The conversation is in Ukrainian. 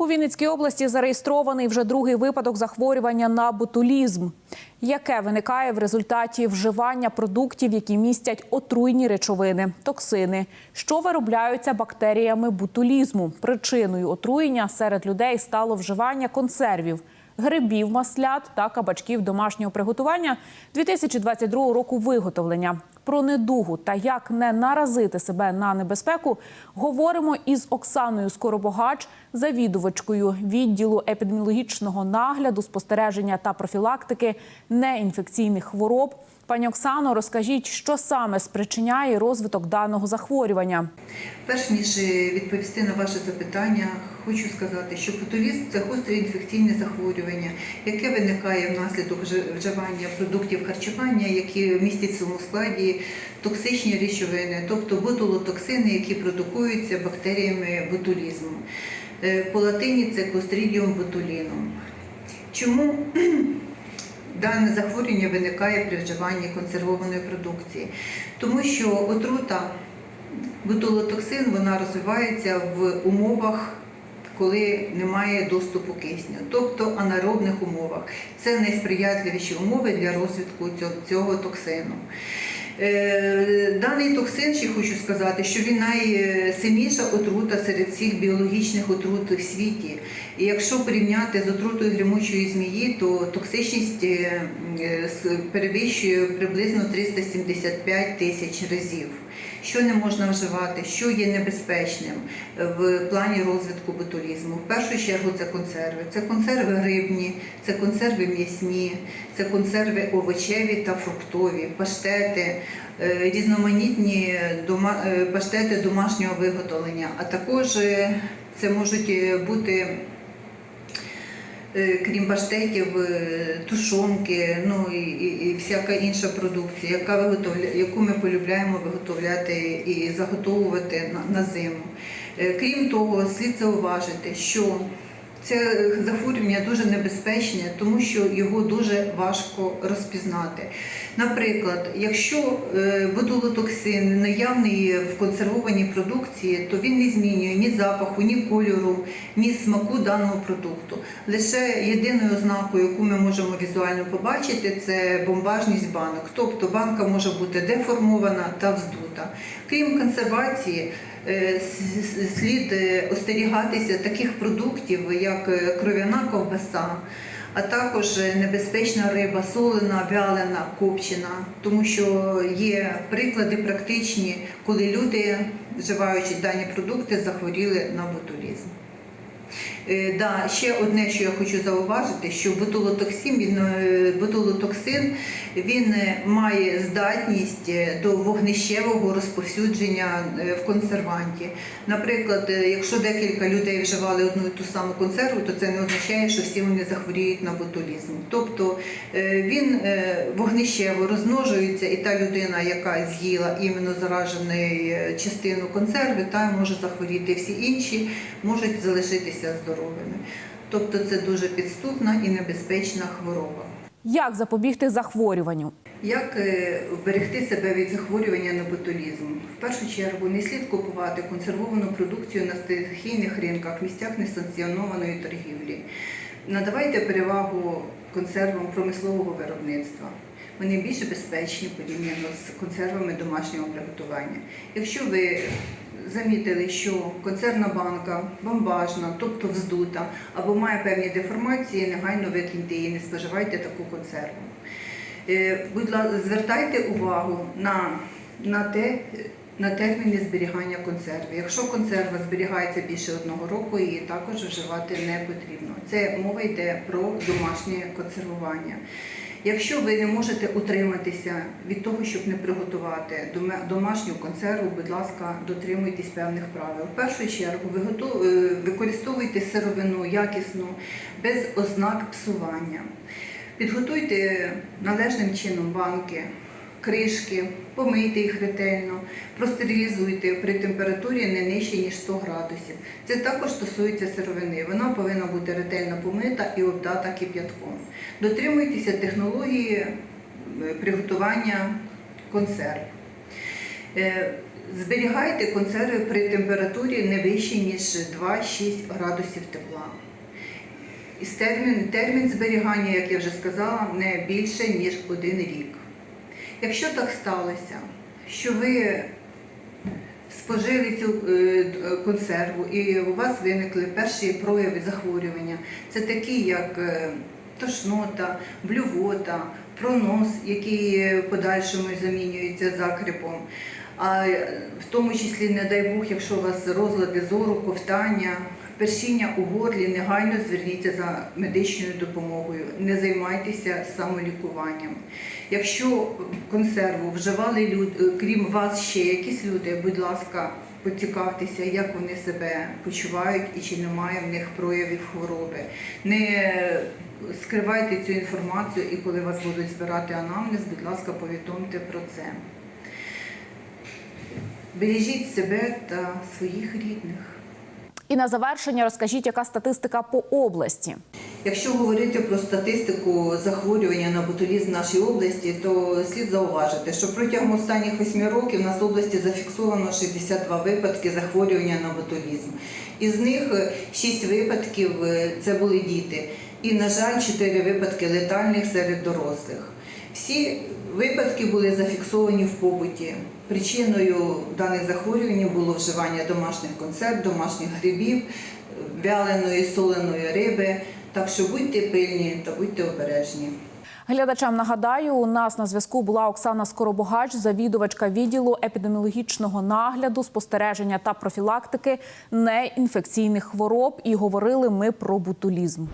У Вінницькій області зареєстрований вже другий випадок захворювання на ботулізм, яке виникає в результаті вживання продуктів, які містять отруйні речовини, токсини, що виробляються бактеріями ботулізму. Причиною отруєння серед людей стало вживання консервів, грибів, маслят та кабачків домашнього приготування 2022 року виготовлення. Про недугу та як не наразити себе на небезпеку говоримо із Оксаною Скоробогач, завідувачкою відділу епідеміологічного нагляду, спостереження та профілактики неінфекційних хвороб. Пані Оксано, розкажіть, що саме спричиняє розвиток даного захворювання? Перш ніж е, відповісти на ваше запитання, хочу сказати, що ботулізм – це гостре інфекційне захворювання, яке виникає внаслідок вжи- вживання продуктів харчування, які містять в своєму складі токсичні речовини, тобто ботулотоксини, які продукуються бактеріями ботулізму. Е, По латині це Clostridium botulinum. Чому Дане захворювання виникає при вживанні консервованої продукції, тому що отрута ботулотоксин вона розвивається в умовах, коли немає доступу кисню, тобто анаеробних умовах. Це найсприятливіші умови для розвитку цього токсину. Е, Даний токсин, ще хочу сказати, що він найсильніша отрута серед всіх біологічних отрут в світі. І якщо порівняти з отрутою гримучої змії, то токсичність е, е, перевищує приблизно 375 тисяч разів. Що не можна вживати, що є небезпечним в плані розвитку ботулізму? В першу чергу це консерви. Це консерви рибні, це консерви м'ясні, це консерви овочеві та фруктові, паштети, е, різноманітні е, паштети домашнього виготовлення, а також е, це можуть бути крім паштетів, е, тушонки, ну і, і, і всяка інша продукція, яка виготовля, яку ми полюбляємо виготовляти і заготовувати на, на зиму. Е, Крім того, слід зауважити, що це захворювання дуже небезпечне, тому що його дуже важко розпізнати. Наприклад, якщо е, ботулотоксин наявний в консервованій продукції, то він не змінює ні запаху, ні кольору, ні смаку даного продукту. Лише єдиною ознакою, яку ми можемо візуально побачити, це бомбажність банок. Тобто банка може бути деформована та вздута. Крім консервації, е, слід е, остерігатися таких продуктів, як е, кров'яна ковбаса, а також е, небезпечна риба, солена, вялена, копчена, тому що є приклади практичні, коли люди, вживаючи дані продукти, захворіли на ботулізм. Е, Да, ще одне, що я хочу зауважити, що ботулотоксин, він, е, ботулотоксин він е, має здатність до вогнищевого розповсюдження в консерванті. Наприклад, якщо декілька людей вживали одну і ту саму консерву, то це не означає, що всі вони захворіють на ботулізм. Тобто він вогнищево розмножується, і та людина, яка з'їла іменно заражену частину консерви, та може захворіти. Всі інші можуть залишитися здоровими. Тобто це дуже підступна і небезпечна хвороба. Як запобігти захворюванню? Як е, вберегти себе від захворювання на ботулізм? В першу чергу не слід купувати консервовану продукцію на стихійних ринках, місцях несанкціонованої торгівлі. Надавайте перевагу консервам промислового виробництва. Вони більш безпечні порівняно з консервами домашнього приготування. Якщо ви замітили, що консервна банка бомбажна, тобто вздута, або має певні деформації, негайно викиньте її, не споживайте таку консерву. Е, Будь ласка, звертайте увагу на, на те. На терміни зберігання консерви. Якщо консерва зберігається більше одного року, її також вживати не потрібно. Це мова йде про домашнє консервування. Якщо ви не можете утриматися від того, щоб не приготувати дома- домашню консерву, будь ласка, дотримуйтесь певних правил. В першу чергу ви е, використовуйте сировину якісну, без ознак псування. Підготуйте належним чином банки, кришки, помийте їх ретельно, простерилізуйте при температурі не нижче, ніж 100 градусів. Це також стосується сировини. Вона повинна бути ретельно помита і обдата кип'ятком. Дотримуйтеся технології е, приготування консерв. Е, Зберігайте консерви при температурі не вищій, ніж 2-6 градусів тепла. І термін, термін зберігання, як я вже сказала, не більше, ніж один рік. Якщо так сталося, що ви спожили цю е, консерву і у вас виникли перші прояви захворювання, це такі, як е, тошнота, блювота, пронос, який в подальшому замінюється закріпом. А в тому числі, не дай Бог, якщо у вас розлади зору, ковтання, першіння у горлі, негайно зверніться за медичною допомогою. Не займайтеся самолікуванням. Якщо консерву вживали люди, крім вас ще якісь люди, будь ласка, поцікавтеся, як вони себе почувають і чи немає в них проявів хвороби. Не скривайте цю інформацію, і коли вас будуть збирати анамнез, будь ласка, повідомте про це. Бережіть себе та своїх рідних. І на завершення розкажіть, яка статистика по області. Якщо говорити про статистику захворювання на ботулізм в нашій області, то слід зауважити, що протягом останніх восьми років в нас в області зафіксовано 62 випадки захворювання на ботулізм. Із них 6 випадків е, це були діти, і, на жаль, 4 випадки летальних серед дорослих. Всі випадки були зафіксовані в побуті. Причиною даних захворювань було вживання домашніх консерв, домашніх грибів, вяленої, соленої риби. Так що будьте пильні та будьте обережні. Глядачам нагадаю, у нас на зв'язку була Оксана Скоробогач, завідувачка відділу епідеміологічного нагляду, спостереження та профілактики неінфекційних хвороб. І говорили ми про бутулізм.